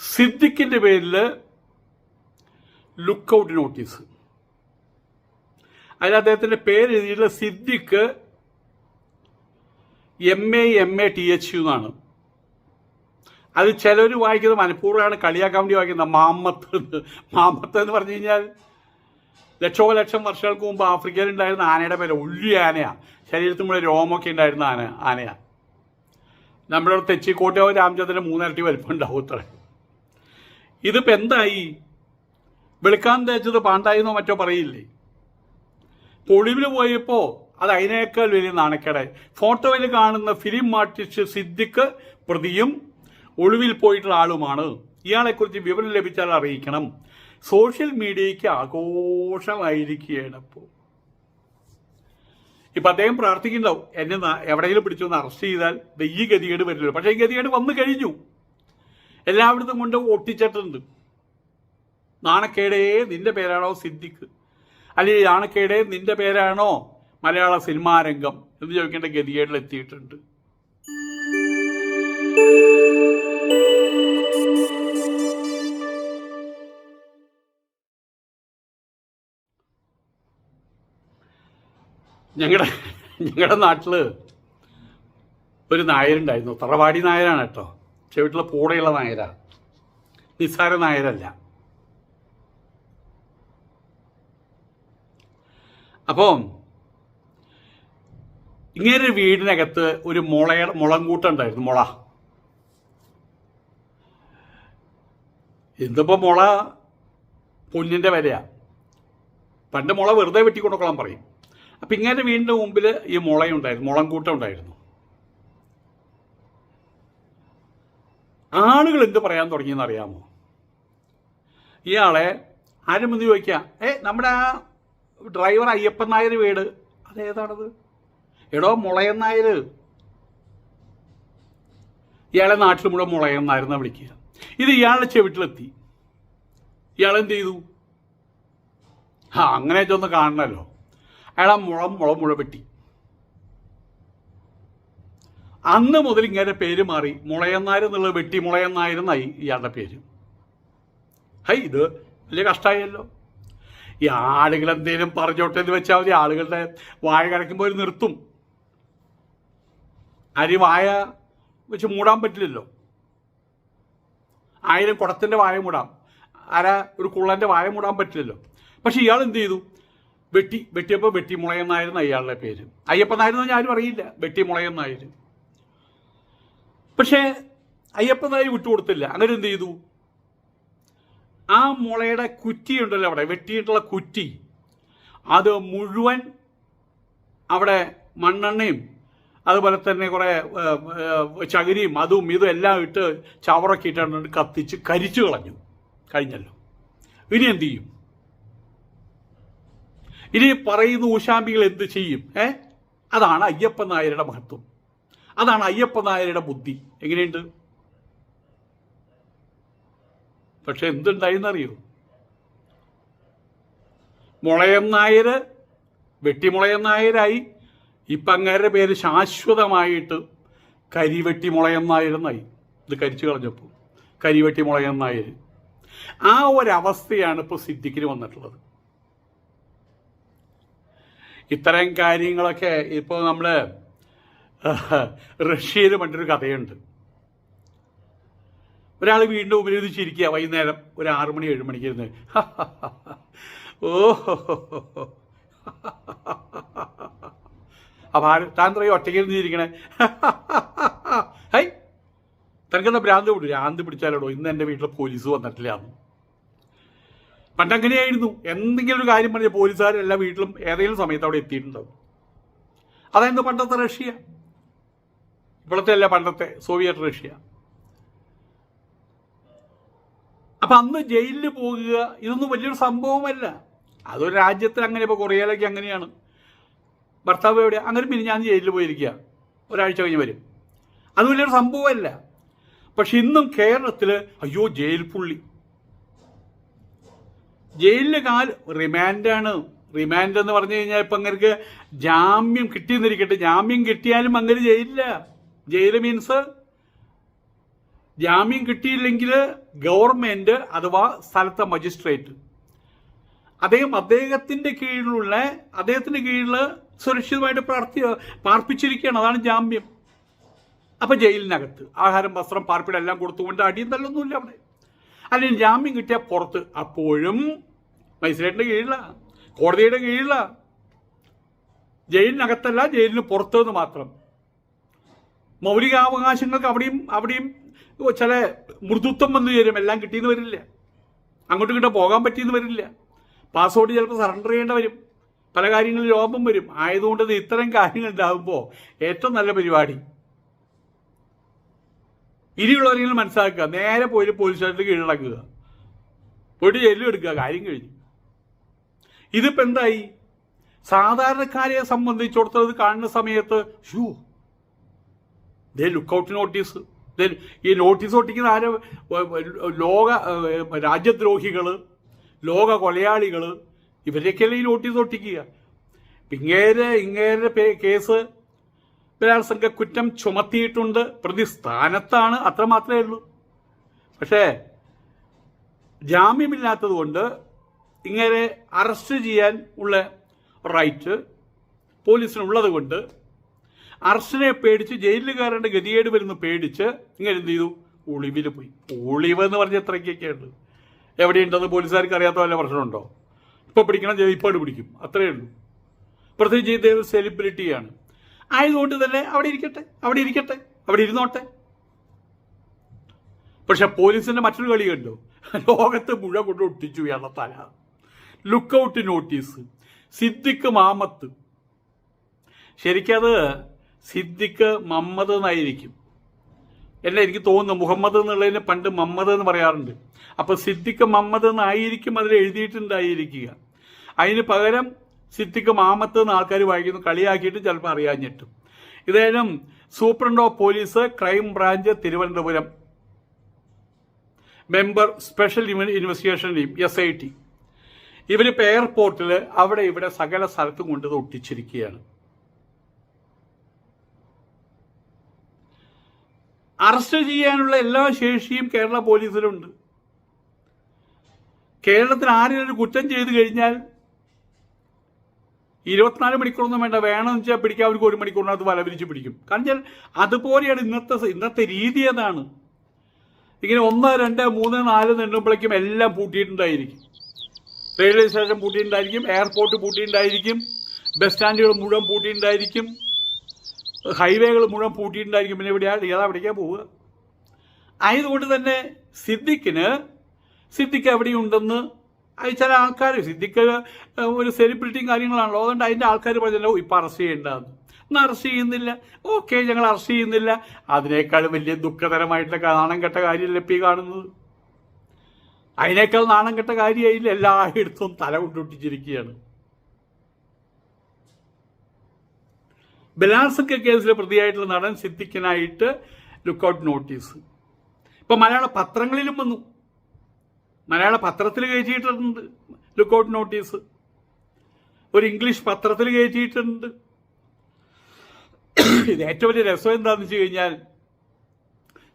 സിദ്ദിഖിന്റെ പേരിൽ lookout notice. അതിൽ അദ്ദേഹത്തിന്റെ പേര് എഴുതിയിട്ടുള്ള Siddique M A M A T H U എന്നാണ്. അത് ചിലർ വായിക്കുന്നത് മനഃപൂർവമാണ്. കളിയാക്കാൻ വേണ്ടി വായിക്കുന്നത് മാമത്ത് മാമത്ത് എന്ന് പറഞ്ഞു കഴിഞ്ഞാൽ ലക്ഷോ ലക്ഷം വർഷങ്ങൾക്ക് മുമ്പ് ആഫ്രിക്കയിൽ ഉണ്ടായിരുന്ന ആനയുടെ പേര് ഉള്ളി ആനയാണ് ശരീരത്തിൽ മുഴുവൻ രോമൊക്കെ ഉണ്ടായിരുന്ന ആന ആനയാണ് നമ്മുടെ തെച്ചിക്കോട്ടയോ രാമചന്ദ്രൻ മൂന്നിരട്ടി വലിപ്പം ഉണ്ടാവും ഇതിപ്പോൾ എന്തായി? വെളുക്കാൻ തേച്ചത് പാണ്ടായിന്നോ മറ്റോ പറയില്ലേ? പൊളിവിൽ പോയപ്പോൾ അത് അതിനേക്കാൾ വലിയ നാണക്കേടായി. ഫോട്ടോയിൽ കാണുന്ന ഫിലിം ആർട്ടിസ്റ്റ് സിദ്ദിഖ് പ്രതിയും ഒളിവിൽ പോയിട്ടുള്ള ആളുമാണ്. ഇയാളെക്കുറിച്ച് വിവരം ലഭിച്ചാൽ അറിയിക്കണം. സോഷ്യൽ മീഡിയയ്ക്ക് ആഘോഷമായിരിക്കുകയാണ് ഇപ്പോൾ ഇപ്പൊ അദ്ദേഹം പ്രാർത്ഥിക്കുന്നുണ്ടാവും എന്നെ എവിടെയെങ്കിലും പിടിച്ചൊന്ന് അറസ്റ്റ് ചെയ്താൽ ഈ ഗതികേട് വരില്ല പക്ഷേ ഈ ഗതികേട് വന്നു കഴിഞ്ഞു. എല്ലായിടത്തും കൊണ്ട് ഒട്ടിച്ചിട്ടുണ്ട് നാണക്കേടേ നിന്റെ പേരാണോ സിദ്ദിഖ്? അല്ലെങ്കിൽ നാണക്കേടേ നിന്റെ പേരാണോ മലയാള സിനിമാ രംഗം എന്ന് ചോദിക്കേണ്ട ഗതികേടിൽ എത്തിയിട്ടുണ്ട്. ഞങ്ങളുടെ ഞങ്ങളുടെ നാട്ടിൽ ഒരു നായരുണ്ടായിരുന്നു. തറവാടി നായരാണ് കേട്ടോ. ചെവിട്ടിലെ പൂടെയുള്ള നായരാ. നിസ്സാര നായരല്ല. അപ്പോൾ ഇങ്ങനെ ഒരു വീടിനകത്ത് ഒരു മുളയുടെ മുളങ്കൂട്ടുണ്ടായിരുന്നു മുള. ഇന്നിപ്പോൾ മുള പൊന്നിന്റെ വിലയാണ് പണ്ട് മുള വെറുതെ വെട്ടിക്കൊടുക്കണം പറയും. അപ്പം ഇങ്ങനെ വീടിന്റെ മുമ്പിൽ ഈ മുളയുണ്ടായിരുന്നു മുളങ്കൂട്ടം ഉണ്ടായിരുന്നു ആളുകൾ എന്ത് പറയാൻ തുടങ്ങിയെന്ന് അറിയാമോ? ഇയാളെ ആരും എന്ന് ചോദിക്കുക ഏ നമ്മുടെ ആ ഡ്രൈവർ അയ്യപ്പൻ നായർ വീട്. അതേതാണത് എടോ മുളയൻ നായർ. ഇയാളെ നാട്ടിൽ മുഴുവൻ മുളയൻ നായർ എന്നാ വിളിക്കുക. ഇത് ഇയാളുടെ ചെവിട്ടിലെത്തി. ഇയാൾ ചെയ്തു? ആ അങ്ങനെ ഒന്ന് കാണണമല്ലോ അയാൾ ആ മുളം മുളം മുഴ വെട്ടി. അന്ന് മുതൽ ഇങ്ങനെ പേര് മാറി. മുളയന്നായർ എന്നുള്ളത് വെട്ടി മുളയന്നായിരുന്നായി ഇയാളുടെ പേര്. ഹൈ ഇത് വലിയ കഷ്ടമായല്ലോ ഈ ആളുകൾ എന്തെങ്കിലും പറഞ്ഞോട്ടെ എന്ന് വെച്ചാൽ മതി. ആളുകളുടെ വായ കടക്കുമ്പോൾ നിർത്തും. അരി വായ വെച്ച് മൂടാൻ പറ്റില്ലല്ലോ. ആയിരം കുടത്തിന്റെ വായ മൂടാം. അര ഒരു കുള്ളന്റെ വായ മൂടാൻ പറ്റില്ലല്ലോ. പക്ഷെ ഇയാൾ എന്ത് ചെയ്തു? വെട്ടി വെട്ടിയപ്പോൾ വെട്ടി മുളയെന്നായിരുന്നു അയാളുടെ പേര്. അയ്യപ്പൻ നായർ എന്ന് ആരും അറിയില്ല. വെട്ടി മുളയെന്നായർ പക്ഷേ അയ്യപ്പനായി വിട്ടുകൊടുത്തില്ല. അങ്ങനെ എന്ത് ചെയ്തു? ആ മുളയുടെ കുറ്റി ഉണ്ടല്ലോ അവിടെ വെട്ടിയിട്ടുള്ള കുറ്റി. അത് മുഴുവൻ അവിടെ മണ്ണെണ്ണയും അതുപോലെ തന്നെ കുറേ ചകിരിയും അതും ഇതും എല്ലാം ഇട്ട് ചവറൊക്കെ ഇട്ടാണ് കത്തിച്ച് കരിച്ചു കളഞ്ഞു. കഴിഞ്ഞല്ലോ. ഇനി എന്തു ചെയ്യും? ഇനി പറയുന്ന ഊശാമ്പികൾ എന്ത് ചെയ്യും? ഏ? അതാണ് അയ്യപ്പൻ നായരുടെ മഹത്വം. അതാണ് അയ്യപ്പ നായരുടെ ബുദ്ധി. എങ്ങനെയുണ്ട്? പക്ഷെ എന്തുണ്ടായിന്നറിയോ? മുളയൻ നായർ വെട്ടിമുളയൻ നായരായി. ഇപ്പം അങ്ങേരുടെ പേര് ശാശ്വതമായിട്ട് കരിവെട്ടി മുളയൻ നായരെന്നായി. ഇത് കരിച്ചു കളഞ്ഞപ്പോൾ. കരിവെട്ടി മുളയൻ നായർ ആ ഒരവസ്ഥയാണ് ഇപ്പോൾ സിദ്ദിഖിന് വന്നിട്ടുള്ളത്. ഇത്തരം കാര്യങ്ങളൊക്കെ ഇപ്പോൾ നമ്മൾ റഷ്യയിൽ പണ്ടൊരു കഥയുണ്ട്. ഒരാൾ വീണ്ടും ചിരിക്കുക വൈകുന്നേരം ഒരു ആറു മണി ഏഴ് മണിക്ക് ഇരുന്ന്. ഓ അപ്പം ആര് താൻ പറയും ഒറ്റയ്ക്ക് ഇരുന്നിരിക്കണേ. ഹൈ തനിക്കെന്താ ഭ്രാന്ത് പിടിച്ചു ഭ്രാന്ത് പിടിച്ചാലോടോ ഇന്ന് എന്റെ വീട്ടിൽ പോലീസ് വന്നിട്ടില്ല പണ്ടങ്ങനെയായിരുന്നു. എന്തെങ്കിലും ഒരു കാര്യം പറഞ്ഞ പോലീസുകാരെല്ലാം വീട്ടിലും ഏതെങ്കിലും സമയത്ത് അവിടെ എത്തിയിട്ടുണ്ടാവും. അതായിരുന്നു പണ്ടത്തെ റഷ്യ. ഇപ്പോഴത്തെ അല്ല പണ്ടത്തെ സോവിയറ്റ് റഷ്യ. അപ്പൊ അന്ന് ജയിലിൽ പോകുക ഇതൊന്നും വലിയൊരു സംഭവമല്ല. അതൊരു രാജ്യത്തിൽ അങ്ങനെ ഇപ്പോൾ കൊറിയയിലൊക്കെ അങ്ങനെയാണ്. ഭർത്താവ് എവിടെ അങ്ങനെ പിന്നെ ഞാൻ ജയിലിൽ പോയിരിക്കുക. ഒരാഴ്ച കഴിഞ്ഞ് വരും. അത് വലിയൊരു സംഭവമല്ല. പക്ഷെ ഇന്നും കേരളത്തിൽ അയ്യോ ജയിൽ പുള്ളി. ജയിലിൽ കാൽ റിമാൻഡാണ്. റിമാൻഡ് എന്ന് പറഞ്ഞു കഴിഞ്ഞാൽ ഇപ്പം അങ്ങനെ ജാമ്യം കിട്ടിയെന്നിരിക്കട്ടെ. ജാമ്യം കിട്ടിയാലും അങ്ങനെ ജയിലില്ല. ജയിൽ മീൻസ് ജാമ്യം കിട്ടിയില്ലെങ്കിൽ ഗവൺമെന്റ് അഥവാ സ്ഥലത്തെ മജിസ്ട്രേറ്റ്. അദ്ദേഹം അദ്ദേഹത്തിന്റെ കീഴിലുള്ള അദ്ദേഹത്തിന്റെ കീഴിൽ സുരക്ഷിതമായിട്ട് പ്രാർത്ഥി പാർപ്പിച്ചിരിക്കുകയാണ്. അതാണ് ജാമ്യം. അപ്പൊ ജയിലിനകത്ത് ആഹാരം വസ്ത്രം പാർപ്പിടം എല്ലാം കൊടുത്തുകൊണ്ട് അടിയും തല്ലൊന്നുമില്ല അവിടെ. അല്ലെങ്കിൽ ജാമ്യം കിട്ടിയാൽ പുറത്ത് അപ്പോഴും മജിസ്ട്രേറ്റിന്റെ കീഴിലാ കോടതിയുടെ കീഴിലാ. ജയിലിനകത്തല്ല ജയിലിന് പുറത്തുനിന്ന് മാത്രം. മൗലികാവകാശങ്ങൾക്ക് അവിടെയും അവിടെയും ചില മൃദുത്വം വന്നു ചേരും. എല്ലാം കിട്ടിയെന്ന് വരില്ല. അങ്ങോട്ടും ഇങ്ങോട്ടും പോകാൻ പറ്റിയെന്ന് വരില്ല. പാസ്പോർട്ട് ചിലപ്പോൾ സറണ്ടർ ചെയ്യേണ്ട വരും. പല കാര്യങ്ങളിൽ ലോപം വരും. ആയതുകൊണ്ട് ഇത് ഇത്തരം കാര്യങ്ങൾ ഉണ്ടാകുമ്പോൾ ഏറ്റവും നല്ല പരിപാടി. ഇനിയുള്ളവരെങ്കിലും മനസ്സിലാക്കുക. നേരെ പോയി പോലീസ് സ്റ്റേഷനിൽ കീഴടക്കുക പോയിട്ട് ജയിലിൽ എടുക്കുക. കാര്യം കഴിഞ്ഞു. ഇതിപ്പോൾ എന്തായി? സാധാരണക്കാരെ സംബന്ധിച്ചിടത്തോളം കാണുന്ന സമയത്ത് ഷൂ ലുക്കൗട്ട് നോട്ടീസ്. ദെൻ ഈ നോട്ടീസ് ഒട്ടിക്കുന്ന ആര്? ലോക രാജ്യദ്രോഹികൾ ലോക കൊലയാളികൾ ഇവരെയൊക്കെയല്ലേ ഈ നോട്ടീസ് ഒട്ടിക്കുക. ഇങ്ങേരെ ഇങ്ങേരെ കേസ് ബലാത്സംഗ കുറ്റം ചുമത്തിയിട്ടുണ്ട്. പ്രതി സ്ഥാനത്താണ് അത്ര മാത്രമേ ഉള്ളൂ. പക്ഷേ ജാമ്യമില്ലാത്തത് കൊണ്ട് ഇങ്ങനെ അറസ്റ്റ് ചെയ്യാൻ ഉള്ള റൈറ്റ് പോലീസിനുള്ളത് കൊണ്ട് അറസ്റ്റിനെ പേടിച്ച് ജയിലിൽ കയറേണ്ട ഗതികേട് വരുന്നു പേടിച്ച്. ഇങ്ങനെ എന്ത് ചെയ്തു? ഒളിവിൽ പോയി. ഒളിവ് എന്ന് പറഞ്ഞ എത്രയ്ക്കൊക്കെ ഉണ്ട്. എവിടെയുണ്ടെന്ന് പോലീസുകാർക്ക് അറിയാത്ത വല്ല പ്രശ്നമുണ്ടോ? ഇപ്പോൾ പിടിക്കണം ജയിപ്പോട് പിടിക്കും. അത്രയേ ഉള്ളൂ. പ്രത്യേകിച്ച് ഇദ്ദേഹം സെലിബ്രിറ്റിയാണ്? ആയതുകൊണ്ട് തന്നെ അവിടെ ഇരിക്കട്ടെ അവിടെ ഇരിക്കട്ടെ അവിടെ ഇരുന്നോട്ടെ. പക്ഷെ പോലീസിന്റെ മറ്റൊരു കളി കണ്ടു? ലോകത്ത് മുഴുവൻ കൊണ്ട് ഒട്ടിച്ചു ഇയാളുടെ തല. Lookout notice Siddique Mamath. ശരിക്കത് Siddique Mammad എന്നായിരിക്കും. അല്ല എനിക്ക് തോന്നുന്നു മുഹമ്മദ് എന്നുള്ളതിന് പണ്ട് മമ്മദ് എന്ന് പറയാറുണ്ട്. അപ്പൊ സിദ്ദിഖ് മമ്മദ് എന്നായിരിക്കും അതിൽ എഴുതിയിട്ടുണ്ടായിരിക്കുക. അതിന് പകരം സിദ്ദിഖ് മാമത്ത് എന്ന് ആൾക്കാർ വായിക്കുന്നു കളിയാക്കിയിട്ട് ചിലപ്പോൾ അറിയാഞ്ഞിട്ടും. ഇതായാലും superintendent of police crime branch Thiruvananthapuram. Member special investigation team S I T ഇവരിപ്പോൾ എയർപോർട്ടിൽ അവിടെ ഇവിടെ സകല സ്ഥലത്തും കൊണ്ടത് ഒട്ടിച്ചിരിക്കുകയാണ്. അറസ്റ്റ് ചെയ്യാനുള്ള എല്ലാ ശേഷിയും കേരള പോലീസിലുണ്ട്. കേരളത്തിൽ ആരെങ്കിലും ഒരു കുറ്റം ചെയ്തു കഴിഞ്ഞാൽ ഇരുപത്തിനാല് മണിക്കൂറൊന്നും വേണ്ട. വേണമെന്ന് വെച്ചാൽ പിടിക്കാൻ അവർക്ക് ഒരു മണിക്കൂറിനകത്ത് വല വിരിച്ച് പിടിക്കും. കാരണം അതുപോലെയാണ് ഇന്നത്തെ ഇന്നത്തെ രീതി അതാണ്. ഇങ്ങനെ ഒന്ന് രണ്ട് മൂന്ന് നാല് നിന്നുമ്പോഴേക്കും എല്ലാം പൂട്ടിയിട്ടുണ്ടായിരിക്കും. റെയിൽവേ സ്റ്റേഷൻ പൂട്ടിയിട്ടുണ്ടായിരിക്കും എയർപോർട്ട് പൂട്ടിയിട്ടുണ്ടായിരിക്കും ബസ് സ്റ്റാൻഡുകൾ മുഴുവൻ പൂട്ടിയിട്ടുണ്ടായിരിക്കും. ഹൈവേകൾ മുഴുവൻ പൂട്ടിയിട്ടുണ്ടായിരിക്കും. പിന്നെ എവിടെയാ? ഏതാ പിടിക്കാൻ പോവുക? ആയതുകൊണ്ട് തന്നെ സിദ്ദിഖിന് സിദ്ദിഖ് എവിടെയുണ്ടെന്ന് അത് ചില ആൾക്കാർ സിദ്ദിഖ് ഒരു സെലിബ്രിറ്റിയും കാര്യങ്ങളാണല്ലോ. അതുകൊണ്ട് അതിന്റെ ആൾക്കാർ പറഞ്ഞല്ലോ ഇപ്പം അറസ്റ്റ് ചെയ്യേണ്ടതെന്ന്. എന്നാൽ അറസ്റ്റ് ചെയ്യുന്നില്ല. ഓക്കെ ഞങ്ങൾ അറസ്റ്റ് ചെയ്യുന്നില്ല. അതിനേക്കാൾ വലിയ ദുഃഖതരമായിട്ടുള്ള നാണം കെട്ട കാര്യം ഇപ്പം കാണുന്നത്? അതിനേക്കാൾ നാണം കെട്ട കാര്യമായില്ല. എല്ലായിടത്തും തല കൊണ്ടൊട്ടിച്ചിരിക്കുകയാണ്. ബലാത്സംഗ കേസിലെ പ്രതിയായിട്ടുള്ള നടൻ സിദ്ദിഖിനായിട്ട് ലുക്കൌട്ട് നോട്ടീസ്. ഇപ്പൊ മലയാള പത്രങ്ങളിലും വന്നു. മലയാള പത്രത്തിൽ കയറ്റിയിട്ടുണ്ട് ലുക്കൌട്ട് നോട്ടീസ്. ഒരു ഇംഗ്ലീഷ് പത്രത്തിൽ കയറ്റിയിട്ടുണ്ട് ഇത് ഏറ്റവും വലിയ രസം എന്താണെന്ന് വെച്ച് കഴിഞ്ഞാൽ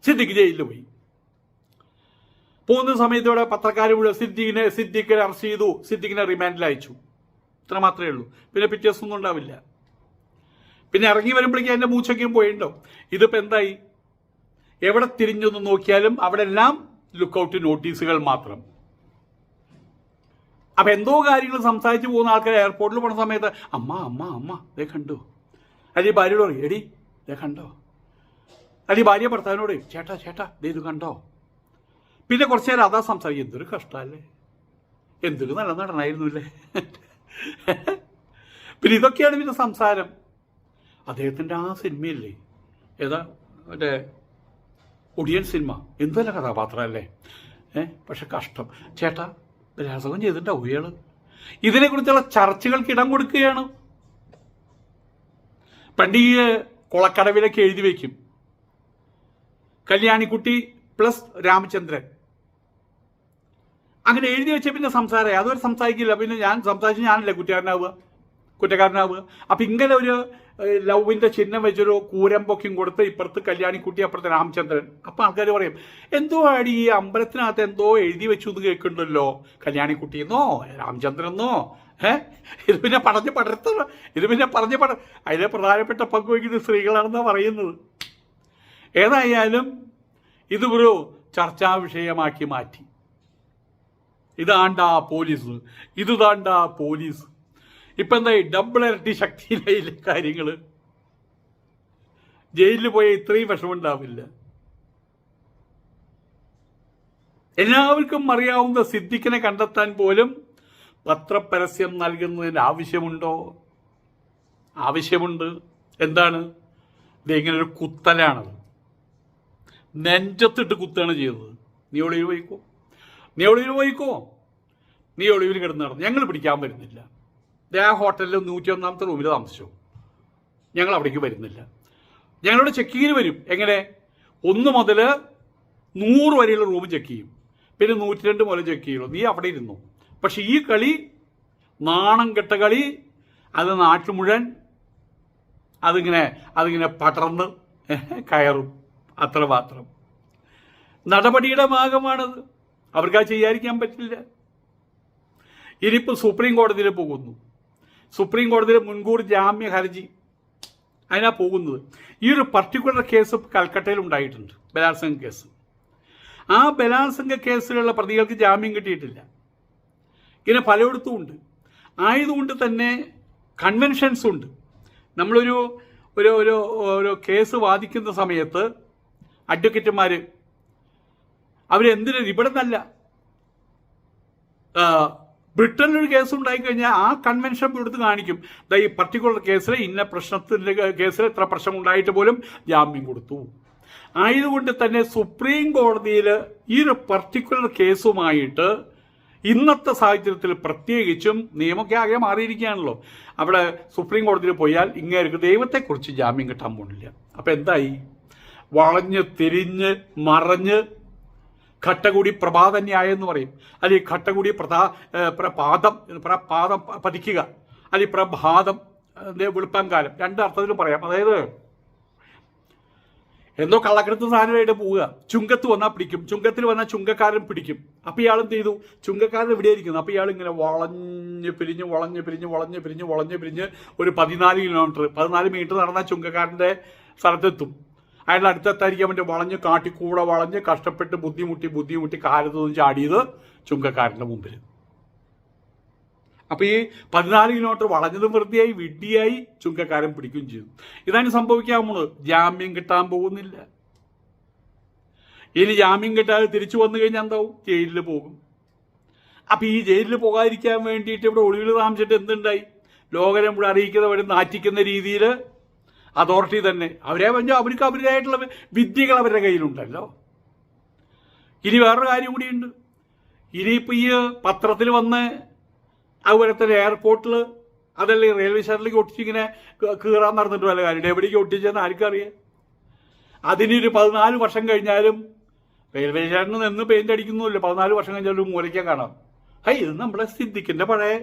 സിദ്ദിഖ് ജയിലിൽ പോയി. പോകുന്ന സമയത്ത് ഇവിടെ പത്രക്കാർ മുഴുവൻ സിദ്ദിഖിനെ സിദ്ദിഖിനെ അറസ്റ്റ് ചെയ്തു. സിദ്ദിഖിനെ റിമാൻഡിൽ അയച്ചു. ഇത്ര മാത്രമേ ഉള്ളൂ. പിന്നെ പിറ്റേ ദിവസം ഒന്നും ഉണ്ടാവില്ല. പിന്നെ ഇറങ്ങി വരുമ്പോഴേക്കും അതിന്റെ മൂച്ചൊക്കെയും പോയിണ്ടോ ഇതിപ്പോൾ എന്തായി? എവിടെ തിരിഞ്ഞൊന്ന് നോക്കിയാലും അവിടെ എല്ലാം ലുക്കൗട്ട് നോട്ടീസുകൾ മാത്രം. അപ്പൊ എന്തോ കാര്യങ്ങൾ സംസാരിച്ചു പോകുന്ന ആൾക്കാർ എയർപോർട്ടിൽ പോണ സമയത്ത് അമ്മ അമ്മ അമ്മ ദേ കണ്ടോ? അല്ലെങ്കിൽ ഭാര്യയോട് പറയും എടി ദേ കണ്ടോ? അല്ലെങ്കിൽ ഭാര്യ ഭർത്താവിനോട് ചേട്ടാ ചേട്ടാ ദേ ഇത് കണ്ടോ? പിന്നെ കുറച്ചു നേരം അതാ സംസാരിക്കും എന്തൊരു കഷ്ടമല്ലേ എന്തൊരു നല്ല നടനായിരുന്നു അല്ലേ? പിന്നെ ഇതൊക്കെയാണ് പിന്നെ സംസാരം. അദ്ദേഹത്തിന്റെ ആ സിനിമയില്ലേ? ഏതാ? മറ്റേ ഒടിയൻ സിനിമ. എന്തൊരു കഥാപാത്രമല്ലേ? ഏ പക്ഷെ കഷ്ടം. ചേട്ടാ ബലാത്സംഗം ചെയ്തിട്ടുണ്ടാവും ഇയാൾ? ഇതിനെക്കുറിച്ചുള്ള ചർച്ചകൾക്ക് ഇടം കൊടുക്കുകയാണ്. പണ്ട് ഈ കുളക്കടവിലൊക്കെ എഴുതി വയ്ക്കും കല്യാണിക്കുട്ടി പ്ലസ് രാമചന്ദ്രൻ. അങ്ങനെ എഴുതി വെച്ച പിന്നെ സംസാരമായി അതൊരു സംസാരിക്കില്ല. പിന്നെ ഞാൻ സംസാരിച്ച് ഞാനല്ലേ കുറ്റക്കാരനാവുക കുറ്റക്കാരനാവുക. അപ്പം ഇങ്ങനെ ഒരു ലവിന്റെ ചിഹ്നം വെച്ചൊരു കൂരമ്പൊക്കെയും കൊടുത്ത് ഇപ്പുറത്ത് കല്യാണിക്കുട്ടി അപ്പുറത്ത് രാമചന്ദ്രൻ. അപ്പം ആൾക്കാർ പറയും എന്തോ ആടി ഈ അമ്പലത്തിനകത്ത് എന്തോ എഴുതി വെച്ചു എന്ന് കേൾക്കുന്നുണ്ടല്ലോ. കല്യാണിക്കുട്ടിയെന്നോ രാമചന്ദ്രനെന്നോ ഏഹ് ഇത് പിന്നെ പറഞ്ഞ് പടർത്ത ഇത് പിന്നെ പറഞ്ഞ് പട അതിലെ പ്രധാനപ്പെട്ട പങ്ക് വഹിക്കുന്നത് സ്ത്രീകളാണെന്നാണ് പറയുന്നത്. ഏതായാലും ഇത് ഒരു ചർച്ചാ വിഷയമാക്കി മാറ്റി. ഇതാണ്ടാ പോലീസ്. ഇത് താണ്ടാ പോലീസ്. ഇപ്പൊ എന്തായി ഡബിൾ ഇരട്ടി ശക്തിയിലായില്ലേ കാര്യങ്ങൾ ജയിലിൽ പോയ ഇത്രയും വിഷമുണ്ടാവില്ല എല്ലാവർക്കും അറിയാവുന്ന സിദ്ദിഖിനെ കണ്ടെത്താൻ പോലും പത്രപരസ്യം നൽകുന്നതിന് ആവശ്യമുണ്ടോ? ആവശ്യമുണ്ട്. എന്താണ്? ഇത് ഇങ്ങനെ ഒരു കുത്തലാണത് നെഞ്ചത്തിട്ട് കുത്താണ് ചെയ്തത് നീ ഒളിവിൽ പോയിക്കോ. നീ ഒളിവിൽ പോയിക്കോ. നീ ഒളിവിൽ കിടന്ന് നടന്നു. ഞങ്ങൾ പിടിക്കാൻ വരുന്നില്ല. ആ ഹോട്ടലിൽ നൂറ്റി ഒന്നാമത്തെ റൂമിൽ താമസിച്ചു. ഞങ്ങൾ അവിടേക്ക് വരുന്നില്ല. ഞങ്ങളുടെ ചെക്കിങ്ങിന് വരും. എങ്ങനെ? ഒന്ന് മുതൽ നൂറ് വരെയുള്ള റൂം ചെക്ക് ചെയ്യും. പിന്നെ നൂറ്റി രണ്ട് മുതൽ ചെക്ക് ചെയ്യുള്ളൂ. നീ അവിടെ ഇരുന്നു? പക്ഷെ ഈ കളി നാണം കെട്ട കളി അത് നാട്ടു മുഴുവൻ അതിങ്ങനെ അതിങ്ങനെ പടർന്ന് കയറും. അത്ര മാത്രം. നടപടിയുടെ ഭാഗമാണത്. അവർക്ക് അത് ചെയ്യാതിരിക്കാൻ പറ്റില്ല. ഇനിയിപ്പോൾ സുപ്രീം കോടതിയിൽ പോകുന്നു. സുപ്രീം കോടതിയിൽ മുൻകൂർ ജാമ്യ ഹർജി അതിനാ പോകുന്നത്. ഈ ഒരു പർട്ടിക്കുലർ കേസ് കൽക്കട്ടയിൽ ഉണ്ടായിട്ടുണ്ട് ബലാത്സംഗ കേസ് ആ ബലാത്സംഗ കേസിലുള്ള പ്രതികൾക്ക് ജാമ്യം കിട്ടിയിട്ടില്ല. ഇങ്ങനെ പലയിടത്തും ഉണ്ട്. ആയതുകൊണ്ട് തന്നെ കൺവെൻഷൻസ് ഉണ്ട്. നമ്മളൊരു ഒരു ഒരു ഒരു കേസ് വാദിക്കുന്ന സമയത്ത് അഡ്വക്കേറ്റുമാർ അവരെന്തിനു ഇവിടെ നിന്നല്ല ബ്രിട്ടനിലൊരു കേസ് ഉണ്ടായിക്കഴിഞ്ഞാൽ ആ കൺവെൻഷൻ എടുത്ത് കാണിക്കും. ഈ പർട്ടിക്കുലർ കേസിൽ ഇന്ന പ്രശ്നത്തിന്റെ കേസിൽ എത്ര പ്രശ്നം ഉണ്ടായിട്ട് പോലും ജാമ്യം കൊടുത്തു. ആയതുകൊണ്ട് തന്നെ സുപ്രീം കോടതിയിൽ ഈ ഒരു പർട്ടിക്കുലർ കേസുമായിട്ട് ഇന്നത്തെ സാഹചര്യത്തിൽ പ്രത്യേകിച്ചും നിയമമൊക്കെ ആകെ മാറിയിരിക്കുകയാണല്ലോ. അവിടെ സുപ്രീം കോടതിയിൽ പോയാൽ ഇങ്ങനെ ദൈവത്തെക്കുറിച്ച് ജാമ്യം കിട്ടാൻ പോകുന്നില്ല അപ്പം എന്തായി? വളഞ്ഞ് തിരിഞ്ഞ് മറഞ്ഞ് ഘട്ടകൂടി പ്രഭാതന്യായം എന്ന് പറയും. അല്ലെങ്കിൽ ഘട്ടകൂടി പ്രധാ പാദം പ്രപാദം പ്രപാദം പതിക്കുക. അല്ലെങ്കിൽ പ്രഭാതം വെളുപ്പം കാലം രണ്ട് അർത്ഥത്തിലും പറയാം. അതായത് എന്തോ കള്ളക്കടത്ത് സാധനമായിട്ട് പോവുക. ചുങ്കത്ത് വന്നാൽ പിടിക്കും. ചുങ്കത്തിൽ വന്നാൽ ചുങ്കക്കാരൻ പിടിക്കും. അപ്പം ഇയാൾ എന്ത് ചെയ്തു? ചുങ്കക്കാരൻ ഇവിടെ ഇരിക്കുന്നു. അപ്പം ഇയാൾ ഇങ്ങനെ വളഞ്ഞ് പിരിഞ്ഞ് വളഞ്ഞ് പിരിഞ്ഞ് വളഞ്ഞ് പിരിഞ്ഞ് വളഞ്ഞ് പിരിഞ്ഞ് ഒരു പതിനാല് കിലോമീറ്റർ പതിനാല് മീറ്റർ നടന്നാൽ ചുങ്കക്കാരന്റെ സ്ഥലത്തെത്തും. അയാളുടെ അടുത്തെത്തായിരിക്കാൻ അവന്റെ വളഞ്ഞ് കാട്ടിക്കൂടെ വളഞ്ഞ് കഷ്ടപ്പെട്ട് ബുദ്ധിമുട്ടി ബുദ്ധിമുട്ടി കാലത്തൊന്നും ചാടിയത് ചുങ്കക്കാരന്റെ മുമ്പിൽ. അപ്പോൾ ഈ പതിനാല് കിലോമീറ്റർ വളഞ്ഞതും വൃത്തിയായി വിഡ്ഡിയായി ചുങ്കക്കാരൻ പിടിക്കുകയും ചെയ്തു. ഇതാണ് സംഭവിക്കാൻ ജാമ്യം കിട്ടാൻ പോകുന്നില്ല. ഇനി ജാമ്യം കിട്ടാതെ തിരിച്ചു വന്നു കഴിഞ്ഞാൽ എന്താവും? ജയിലിൽ പോകും. അപ്പൊ ഈ ജയിലിൽ പോകാതിരിക്കാൻ വേണ്ടിയിട്ട് ഇവിടെ ഒളിവിൽ താമസിച്ചിട്ട് എന്തുണ്ടായി? ലോകരം ഇവിടെ അറിയിക്കുന്ന വഴി നാറ്റിക്കുന്ന രീതിയിൽ അതോറിറ്റി തന്നെ. അവരെ പറഞ്ഞാൽ അവർക്ക് അവരുടേതായിട്ടുള്ള വിദ്യകൾ അവരുടെ കയ്യിലുണ്ടല്ലോ. ഇനി വേറൊരു കാര്യം കൂടിയുണ്ട്. ഇനിയിപ്പോൾ ഈ പത്രത്തിൽ വന്ന് അതുപോലെ തന്നെ എയർപോർട്ടിൽ അതല്ലേ റെയിൽവേ സ്റ്റേഷനിലേക്ക് ഒട്ടിച്ചിങ്ങനെ കീറാൻ നടന്നിട്ട് വല്ല കാര്യം എവിടേക്ക് ഒട്ടിച്ചെന്ന് ആർക്കറിയാം? അതിനൊരു പതിനാല് വർഷം കഴിഞ്ഞാലും റെയിൽവേ സ്റ്റേഷനിൽ നിന്ന് പെയിന്റ് അടിക്കുന്നുമില്ല. പതിനാല് വർഷം കഴിഞ്ഞാലും മൂലയ്ക്കാൻ കാണാം. ഹൈ ഇത് നമ്മുടെ സിദ്ധിക്കിന്റെ പഴയ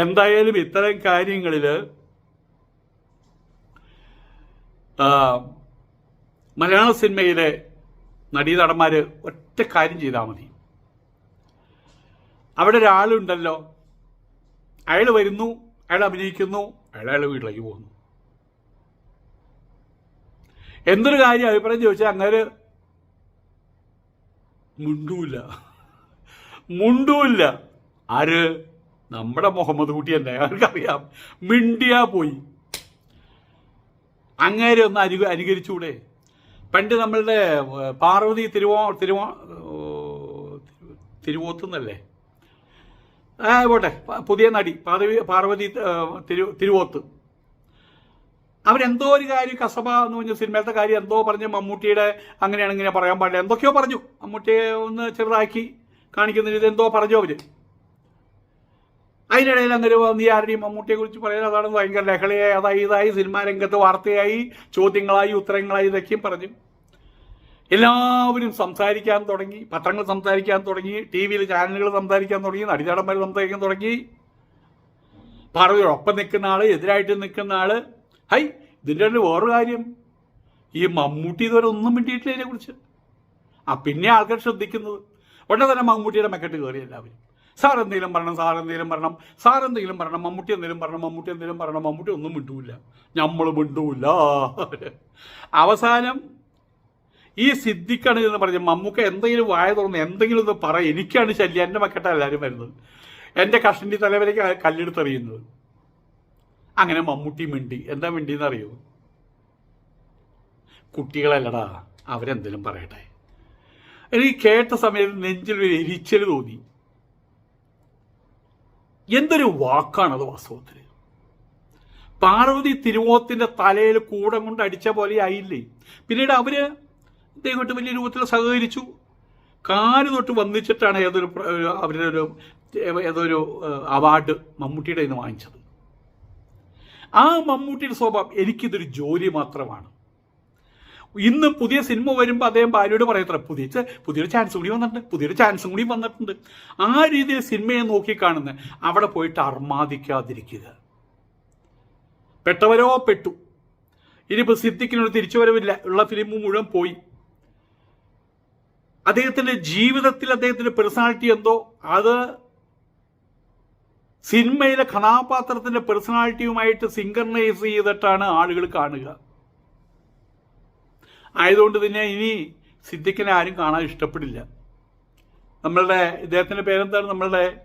എന്തായാലും ഇത്തരം കാര്യങ്ങളിൽ മലയാള സിനിമയിലെ നടീനടന്മാർ ഒറ്റ കാര്യം ചെയ്താൽ മതി. അവിടെ ഒരാളുണ്ടല്ലോ. അയാൾ വരുന്നു അയാൾ അഭിനയിക്കുന്നു അയാൾ അയാൾ വീട്ടിലേക്ക് പോകുന്നു. എന്തൊരു കാര്യം അഭിപ്രായം ചോദിച്ചാൽ അങ്ങനെ മുണ്ടൂല്ല മുണ്ടൂല്ല ആര്? നമ്മുടെ മുഹമ്മദ് കുട്ടി തന്നെ അവർക്കറിയാം മിണ്ടിയാ പോയി. അങ്ങേരെ ഒന്ന് അനു അനുകരിച്ചൂടെ. പണ്ട് നമ്മളുടെ പാർവതി തിരുവോ തിരുവോ തിരുവോത്തുന്നല്ലേ? ആ പോട്ടെ. പുതിയ നടി പാർവതി പാർവതി തിരു തിരുവോത്ത്. അവരെന്തോ ഒരു കാര്യം കസബ എന്ന് പറഞ്ഞ സിനിമയിലത്തെ കാര്യം എന്തോ പറഞ്ഞു മമ്മൂട്ടിയുടെ അങ്ങനെയാണ് ഇങ്ങനെ പറയാൻ പാടില്ല. എന്തൊക്കെയോ പറഞ്ഞു. മമ്മൂട്ടിയെ ഒന്ന് ചെറുതാക്കി കാണിക്കുന്ന രീതി എന്തോ പറഞ്ഞു അവർ. അതിനിടയിൽ അങ്ങനെ ഈ ആരുടെയും മമ്മൂട്ടിയെ കുറിച്ച് പറയാൻ അതാണ് ഭയങ്കര ലഹളയായി. അതായി ഇതായി സിനിമാ രംഗത്ത് വാർത്തയായി ചോദ്യങ്ങളായി ഉത്തരങ്ങളായി ഇതൊക്കെയും പറഞ്ഞു. എല്ലാവരും സംസാരിക്കാൻ തുടങ്ങി പത്രങ്ങൾ സംസാരിക്കാൻ തുടങ്ങി ടി വിയിൽ ചാനലുകൾ സംസാരിക്കാൻ തുടങ്ങി നടിചാടന്മാർ സംസാരിക്കാൻ തുടങ്ങി. പാർവതിയോടൊപ്പം നിൽക്കുന്ന ആൾ എതിരായിട്ട് നിൽക്കുന്ന ആൾ. ഹൈ ഇതിന്റെ ഒരു വേറൊരു കാര്യം. ഈ മമ്മൂട്ടി ഇതുവരെ ഒന്നും മിണ്ടിയിട്ടില്ല ഇതിനെക്കുറിച്ച്. ആ പിന്നെ ആൾക്കാർ ശ്രദ്ധിക്കുന്നത്. ഉടനെ തന്നെ മമ്മൂട്ടിയുടെ മെക്കെട്ട് കയറി എല്ലാവരും. സാർ എന്തെങ്കിലും പറയണം സാർ എന്തെങ്കിലും പറയണം സാർ എന്തെങ്കിലും പറയണം മമ്മൂട്ടി എന്തെങ്കിലും പറയണം മമ്മൂട്ടി എന്തെങ്കിലും പറയണം മമ്മൂട്ടി ഒന്നും മിണ്ടൂല. നമ്മൾ മിണ്ടൂല. അവസാനം ഈ സിദ്ധിക്കാണ് എന്ന് പറഞ്ഞ മമ്മൂക്ക എന്തെങ്കിലും വായ തുറന്ന് എന്തെങ്കിലും ഒന്ന് പറ. എനിക്കാണ് ശല്യം. എന്റെ മക്കട്ട എല്ലാവരും വരുന്നത്. എന്റെ കഷണ്ടി തലവരേക്ക് കല്ലെടുത്തെറിയുന്നത് അങ്ങനെ മമ്മൂട്ടി മിണ്ടി. എന്താ മിണ്ടിന്ന് അറിയോ? കുട്ടികളല്ലടാ അവരെന്തെങ്കിലും പറയട്ടെ. എനിക്ക് കേട്ട സമയത്ത് നെഞ്ചിൽ ഒരു എരിച്ചൽ തോന്നി. എന്തൊരു വാക്കാണത് വാസ്തവത്തിൽ? പാർവതി തിരുവോത്തിന്റെ തലയിൽ കൂടം കൊണ്ട് അടിച്ച പോലെ ആയില്ലേ? പിന്നീട് അവർ ഇദ്ദേഹമായിട്ട് വലിയ രൂപത്തിൽ സഹകരിച്ചു. കാൽ തൊട്ട് വന്നിച്ചിട്ടാണ് ഏതൊരു അവരുടെ ഒരു ഏതൊരു അവാർഡ് മമ്മൂട്ടിയുടെ ഇന്ന് വാങ്ങിച്ചത്. ആ മമ്മൂട്ടിയുടെ സ്വഭാവം എനിക്കിതൊരു ജോലി മാത്രമാണ്. ഇന്ന് പുതിയ സിനിമ വരുമ്പോൾ അദ്ദേഹം ഭാര്യയോട് പറയത്ര പുതിയ പുതിയൊരു ചാൻസ് കൂടി വന്നിട്ടുണ്ട് പുതിയൊരു ചാൻസും കൂടി വന്നിട്ടുണ്ട്. ആ രീതിയിൽ സിനിമയെ നോക്കിക്കാണുന്ന അവിടെ പോയിട്ട് അർമാദിക്കാതിരിക്കുക. പെട്ടവരോ പെട്ടു. ഇനിയിപ്പോൾ സിദ്ദിഖിനൊരു തിരിച്ചുവരവില്ല ഉള്ള ഫിലിം മുഴുവൻ പോയി. അദ്ദേഹത്തിന്റെ ജീവിതത്തിൽ അദ്ദേഹത്തിന്റെ പേഴ്സണാലിറ്റി എന്തോ? അത് സിനിമയിലെ കഥാപാത്രത്തിന്റെ പേഴ്സണാലിറ്റിയുമായിട്ട് സിങ്കർണൈസ് ചെയ്തിട്ടാണ് ആളുകൾ കാണുക. ആയതുകൊണ്ട് തന്നെ ഇനി സിദ്ദിഖിനെ ആരും കാണാൻ ഇഷ്ടപ്പെടില്ല. നമ്മളുടെ ഇദ്ദേഹത്തിന്റെ പേരെന്താണ്? നമ്മളുടെ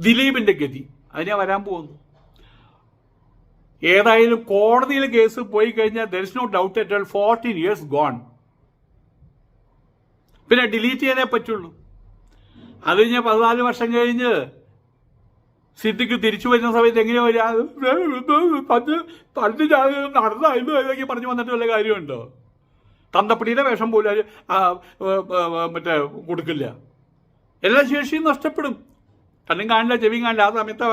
ദിലീപിന്റെ ഗതി. അതിനെ വരാൻ പോകുന്നു. ഏതായാലും കോടതിയിൽ കേസ് പോയി കഴിഞ്ഞാൽ there is no doubt at all fourteen years gone പിന്നെ ഡിലീറ്റ് ചെയ്യാനേ പറ്റുള്ളൂ. അത് കഴിഞ്ഞ് പതിനാല് വർഷം കഴിഞ്ഞ് സിദ്ദിഖ് തിരിച്ചു വരുന്ന സമയത്ത് എങ്ങനെ വരിക? പറഞ്ഞു വന്നിട്ട് വല്ല കാര്യമുണ്ടോ? തന്തപ്പടിയുടെ വേഷം പോലും മറ്റേ കൊടുക്കില്ല. എല്ലാ ശേഷിയും നഷ്ടപ്പെടും. കണ്ണും കാണില്ല ചെവിയും കാണില്ല. ആ സമയത്ത്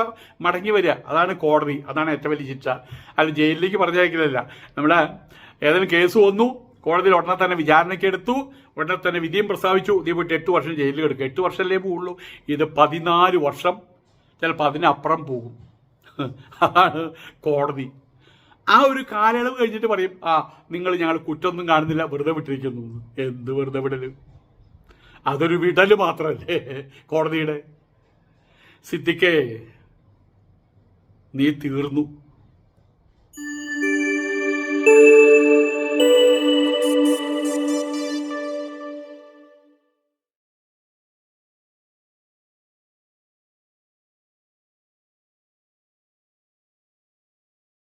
മടങ്ങി വരിക. അതാണ് കോടതി. അതാണ് ഏറ്റവും വലിയ ശിക്ഷ. അത് ജയിലിലേക്ക് പറഞ്ഞയക്കില്ല നമ്മളെ ഏതെങ്കിലും കേസ് വന്നു കോടതിയിൽ ഉടനെ തന്നെ വിചാരണയ്ക്ക് എടുത്തു ഉടനെ തന്നെ വിധിയും പ്രസ്താവിച്ചു. ഇതേ പോയിട്ട് എട്ട് വർഷം ജയിലിൽ കിടക്കുക എട്ട് വർഷമല്ലേ പോവുള്ളൂ. ഇത് പതിനാല് വർഷം ചിലപ്പോൾ അതിനപ്പുറം പോകും. അതാണ് കോടതി. ആ ഒരു കാലയളവ് കഴിഞ്ഞിട്ട് പറയും ആ നിങ്ങൾ ഞങ്ങൾ കുറ്റമൊന്നും കാണുന്നില്ല വെറുതെ വിട്ടിരിക്കുന്നു. എന്ത് വെറുതെ വിടൽ? അതൊരു വിടൽ മാത്രമല്ലേ കോടതിയുടെ? സിദ്ധിക്കേ നീ തീർന്നു.